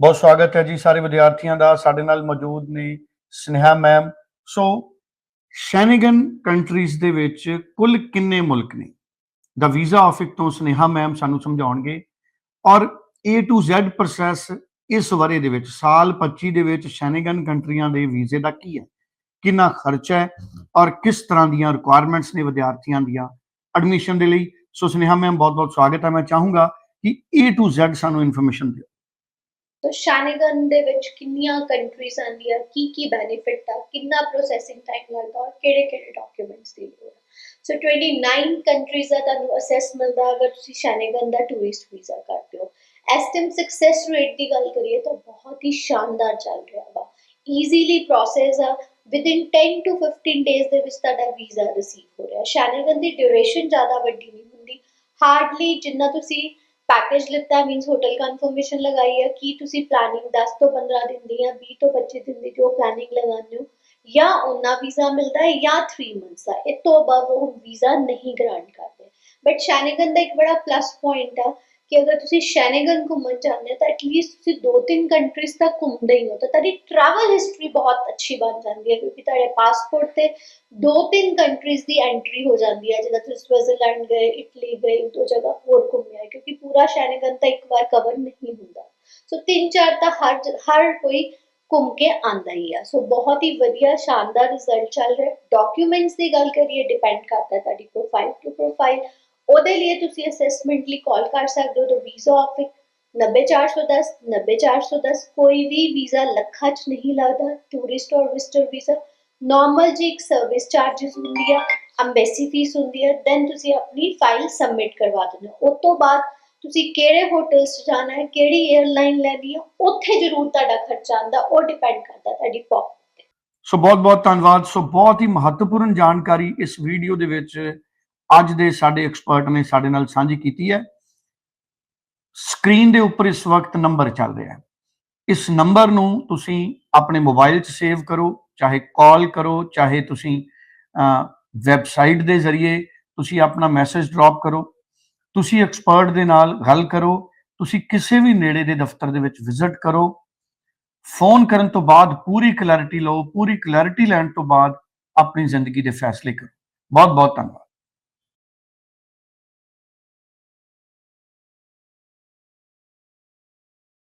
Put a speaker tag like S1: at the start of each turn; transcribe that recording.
S1: ਬਹੁਤ ਸਵਾਗਤ ਹੈ ਜੀ ਸਾਰੇ ਵਿਦਿਆਰਥੀਆਂ ਦਾ, ਸਾਡੇ ਨਾਲ ਮੌਜੂਦ ਨੇ Sneha ma'am so Schengen countries ਦੇ ਵਿੱਚ ਕੁੱਲ ਕਿੰਨੇ ਮੁਲਕ ਨੇ? ਦਾ ਵੀਜ਼ਾ ਆਫਿਸ ਤੋਂ ਸਨੇਹਾ ਮੈਮ ਸਾਨੂੰ ਸਮਝਾਉਣਗੇ। ਔਰ A to Z ਪ੍ਰੋਸੈਸ ਇਸ ਵਰੇ ਦੇ ਵਿੱਚ, ਸਾਲ 25 ਦੇ ਵਿੱਚ ਸ਼ੈਨਗਨ ਕੰਟਰੀਆਂ ਦੇ ਵੀਜ਼ੇ ਦਾ ਕੀ ਹੈ? ਕਿੰਨਾ ਖਰਚਾ ਹੈ? ਔਰ ਕਿਸ ਤਰ੍ਹਾਂ ਦੀਆਂ ਰਿਕੁਆਇਰਮੈਂਟਸ ਨੇ ਵਿਦਿਆਰਥੀਆਂ ਦੀਆਂ ਐਡਮਿਸ਼ਨ ਦੇ ਲਈ? ਸੋ ਸਨੇਹਾ ਮੈਮ ਬਹੁਤ ਬਹੁਤ ਸਵਾਗਤ ਹੈ। ਮੈਂ ਚਾਹੂੰਗਾ ਕਿ A to Z ਸਾਨੂੰ ਇਨਫੋਰਮੇਸ਼ਨ ਦਿਓ।
S2: ਤੋ ਸ਼ੈਨਗਨ ਦੇ ਵਿੱਚ ਕਿੰਨੀਆਂ ਕੰਟਰੀਜ਼ ਆਉਂਦੀਆਂ, ਕੀ ਕੀ ਬੈਨੀਫਿਟ ਆ, ਕਿੰਨਾ ਪ੍ਰੋਸੈਸਿੰਗ ਟਾਈਮ ਲੱਗਦਾ ਔਰ ਕਿਹੜੇ ਕਿਹੜੇ ਡਾਕੂਮੈਂਟਸ ਦੀ ਲੋੜ ਆ। ਸੋ 29 ਕੰਟਰੀਜ਼ ਦਾ ਤੁਹਾਨੂੰ ਅਸੈਸ ਮਿਲਦਾ ਅਗਰ ਤੁਸੀਂ ਸ਼ੈਨਗਨ ਦਾ ਟੂਰਿਸਟ ਵੀਜ਼ਾ ਕਰਦੇ ਹੋ। ਐਸਟੀਮ ਸਕਸੈਸ ਰੇਟ ਦੀ ਗੱਲ ਕਰੀਏ ਤਾਂ ਬਹੁਤ ਹੀ ਸ਼ਾਨਦਾਰ ਚੱਲ ਰਿਹਾ ਵਾ। ਈਜ਼ੀਲੀ ਪ੍ਰੋਸੈਸ ਆ ਵਿਦਿਨ 10 ਟੂ 15 ਡੇਜ਼ ਦੇ ਵਿੱਚ ਤੁਹਾਡਾ ਵੀਜ਼ਾ ਰਿਸੀਵ ਹੋ ਰਿਹਾ। ਸ਼ੈਨਗਨ ਦੀ ਡਿਊਰੇਸ਼ਨ ਜ਼ਿਆਦਾ ਵੱਡੀ ਨਹੀਂ ਹੁੰਦੀ। ਹਾਰਡਲੀ ਜਿੰਨਾ ਤੁਸੀਂ ਪੈਕੇਜ ਲਿੱਤਾ ਮੀਨਸ ਹੋਟਲ ਕਨਫਰਮੇਸ਼ਨ ਲਗਾਈ ਹੈ ਕੀ ਤੁਸੀਂ ਪਲਾਨਿੰਗ 10 ਤੋਂ 15 ਦਿਨ ਦੀ ਜਾਂ 20 ਤੋਂ 25 ਦਿਨ ਦੀ ਜੋ ਪਲਾਨਿੰਗ ਲਗਾਉਂਦੇ ਹੋ, ਜਾਂ ਉਹਨਾਂ ਵੀਜ਼ਾ ਮਿਲਦਾ ਹੈ ਜਾਂ 3 ਮੰਥਸ ਦਾ। ਇਹ ਤੋਂ ਅਬਵ ਉਹ ਵੀਜ਼ਾ ਨਹੀਂ ਗ੍ਰਾਂਟ ਕਰਦੇ। ਬਟ ਸ਼ੈਨਗਨ ਦਾ ਇੱਕ ਬੜਾ ਪਲੱਸ ਪੁਆਇੰਟ ਆ ਕਿ ਅਗਰ ਤੁਸੀਂ ਸ਼ੈਨਗਨ ਘੁੰਮਣ ਜਾਂਦੇ ਹੋ ਤਾਂ ਐਟਲੀਸਟ ਤੁਸੀਂ ਦੋ ਤਿੰਨ ਕੰਟਰੀਜ਼ ਤੱਕ ਘੁੰਮਦੇ ਹੀ ਹੋ ਤਾਂ ਤੁਹਾਡੀ ਟਰੈਵਲ ਹਿਸਟਰੀ ਬਹੁਤ ਅੱਛੀ ਬਣ ਜਾਂਦੀ ਹੈ ਕਿਉਂਕਿ ਤੁਹਾਡੇ ਪਾਸਪੋਰਟ ਤੇ ਦੋ ਤਿੰਨ ਕੰਟਰੀਜ਼ ਦੀ ਐਂਟਰੀ ਹੋ ਜਾਂਦੀ ਹੈ ਜਿੱਦਾਂ ਤੁਸੀਂ ਸਵਿਟਜ਼ਰਲੈਂਡ ਗਏ ਇਟਲੀ ਗਏ ਦੋ ਜਗ੍ਹਾ ਹੋਰ ਘੁੰਮੇ ਆ ਕਿਉਂਕਿ ਪੂਰਾ ਸ਼ੈਨਗਨ ਤਾਂ ਇੱਕ ਵਾਰ ਕਵਰ ਨਹੀਂ ਹੁੰਦਾ ਸੋ ਤਿੰਨ ਚਾਰ ਤਾਂ ਹਰ ਜ- ਹਰ ਕੋਈ ਘੁੰਮ ਕੇ ਆਂਦਾ ਹੀ ਆ ਸੋ ਬਹੁਤ ਹੀ ਵਧੀਆ ਸ਼ਾਨਦਾਰ ਰਿਜ਼ਲਟ ਚੱਲ ਰਿਹਾ ਡਾਕੂਮੈਂਟਸ ਦੀ ਗੱਲ ਕਰੀਏ ਡਿਪੈਂਡ ਕਰਦਾ ਤੁਹਾਡੀ ਪ੍ਰੋਫਾਈਲ ਟੂ ਪ੍ਰੋਫਾਈਲ ਉਹਦੇ ਲਈ ਤੁਸੀਂ ਅਸੈਸਮੈਂਟ ਲਈ ਕਾਲ ਕਰ ਸਕਦੇ ਹੋ ਤਾਂ ਵੀਜ਼ਾ ਆਫਿਸ 90410 90410 ਕੋਈ ਵੀ ਵੀਜ਼ਾ ਲੱਖਾਂ 'ਚ ਨਹੀਂ ਲੱਗਦਾ ਟੂਰਿਸਟ ਔਰ ਵਿਜ਼ਟਰ ਵੀਜ਼ਾ ਨਾਰਮਲ ਜੀ ਇੱਕ ਸਰਵਿਸ ਚਾਰजेस ਹੁੰਦੀ ਆ ਐਮਬੈਸੀ ਫੀਸ ਹੁੰਦੀ ਆ ਦੈਨ ਤੁਸੀਂ ਆਪਣੀ ਫਾਈਲ ਸਬਮਿਟ ਕਰਵਾ ਦਿੰਦੇ ਹੋ। ਉਸ ਤੋਂ ਬਾਅਦ ਤੁਸੀਂ ਕਿਹੜੇ ਹੋਟਲਸ 'ਚ ਜਾਣਾ ਹੈ, ਕਿਹੜੀ 에ਅਰਲਾਈਨ ਲੈਣੀ ਹੈ ਉੱਥੇ ਜ਼ਰੂਰ ਤੁਹਾਡਾ ਖਰਚਾ ਆਂਦਾ ਉਹ ਡਿਪੈਂਡ ਕਰਦਾ ਤੁਹਾਡੀ ਪਾਕਟ ਤੇ।
S1: ਸੋ ਬਹੁਤ ਬਹੁਤ ਧੰਨਵਾਦ। ਸੋ ਬਹੁਤ ਹੀ ਮਹੱਤਵਪੂਰਨ ਜਾਣਕਾਰੀ ਇਸ ਵੀਡੀਓ ਦੇ ਵਿੱਚ ਅੱਜ ਦੇ ਸਾਡੇ ਐਕਸਪਰਟ ਨੇ ਸਾਡੇ ਨਾਲ ਸਾਂਝੀ ਕੀਤੀ ਹੈ। ਸਕਰੀਨ ਦੇ ਉੱਪਰ ਇਸ ਵਕਤ ਨੰਬਰ ਚੱਲ ਰਿਹਾ ਹੈ। ਇਸ ਨੰਬਰ ਨੂੰ ਤੁਸੀਂ ਆਪਣੇ ਮੋਬਾਈਲ 'ਚ ਸੇਵ ਕਰੋ, ਚਾਹੇ ਕਾਲ ਕਰੋ, ਚਾਹੇ ਤੁਸੀਂ ਵੈਬਸਾਈਟ ਦੇ ਜ਼ਰੀਏ ਤੁਸੀਂ ਆਪਣਾ ਮੈਸੇਜ ਡ੍ਰੌਪ ਕਰੋ। ਤੁਸੀਂ ਐਕਸਪਰਟ ਦੇ ਨਾਲ ਗੱਲ ਕਰੋ, ਤੁਸੀਂ ਕਿਸੇ ਵੀ ਨੇੜੇ ਦੇ ਦਫ਼ਤਰ ਦੇ ਵਿੱਚ ਵਿਜ਼ਿਟ ਕਰੋ। ਫੋਨ ਕਰਨ ਤੋਂ ਬਾਅਦ ਪੂਰੀ ਕਲੈਰਿਟੀ ਲਓ, ਪੂਰੀ ਕਲੈਰਿਟੀ ਲੈਣ ਤੋਂ ਬਾਅਦ ਆਪਣੀ ਜ਼ਿੰਦਗੀ ਦੇ ਫੈਸਲੇ ਕਰੋ। ਬਹੁਤ ਬਹੁਤ ਧੰਨਵਾਦ।